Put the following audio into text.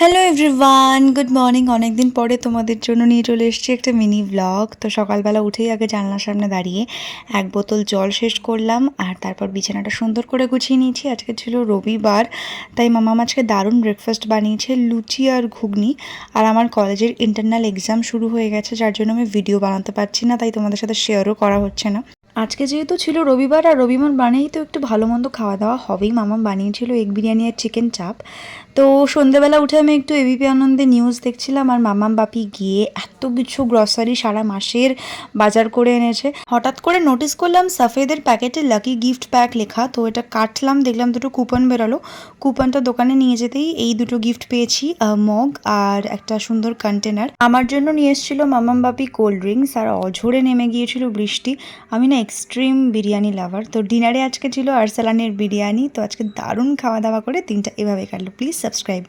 Hello everyone good morning অনেকদিন পরে তোমাদের জন্য নিয়ে চলে এসেছি একটা মিনি ব্লগ তো সকালবেলা উঠেই আগে জানলার সামনে দাঁড়িয়ে এক বোতল জল শেষ করলাম আর তারপর বিছানাটা সুন্দর করে গুছিয়ে নিয়েছি। আজকে ছিল রবিবার, তাই মামা আজকে দারুণ ব্রেকফাস্ট বানিয়েছে, লুচি আর ঘুগনি। আর আমার কলেজের ইন্টারনাল এক্সাম শুরু হয়ে গেছে, যার জন্য আমি ভিডিও বানাতে পারছি না, তাই তোমাদের সাথে শেয়ারও করা হচ্ছে না। আজকে যেহেতু ছিল রবিবার আর রবিবার বানিয়েই তো একটু ভালো মন্দ খাওয়া দাওয়া হবেই। মামা বানিয়েছিল এগ বিরিয়ানি আর চিকেন চাপ তো সন্ধেবেলা উঠে আমি একটু এবিপি আনন্দে নিউজ দেখছিলাম আর মামাম বাপি গিয়ে এত কিছু গ্রসারি সারা মাসের বাজার করে এনেছে। হঠাৎ করে নোটিস করলাম সাফেদের প্যাকেটে লাকি গিফট প্যাক লেখা। তো এটা কাটলাম, দেখলাম দুটো কুপন বেরোলো। কুপনটা দোকানে নিয়ে যেতেই এই দুটো গিফট পেয়েছি মগ আর একটা সুন্দর কন্টেনার আমার জন্য নিয়ে এসেছিল মামাম বাপি কোল্ড ড্রিঙ্কস আর অঝরে নেমে গিয়েছিল বৃষ্টি। আমি না এক্সট্রিম বিরিয়ানি লাভার তো ডিনারে আজকে ছিল আরসালানের বিরিয়ানি তো আজকে দারুণ খাওয়া দাওয়া করে তিনটা এভাবে কাটলো। Please subscribe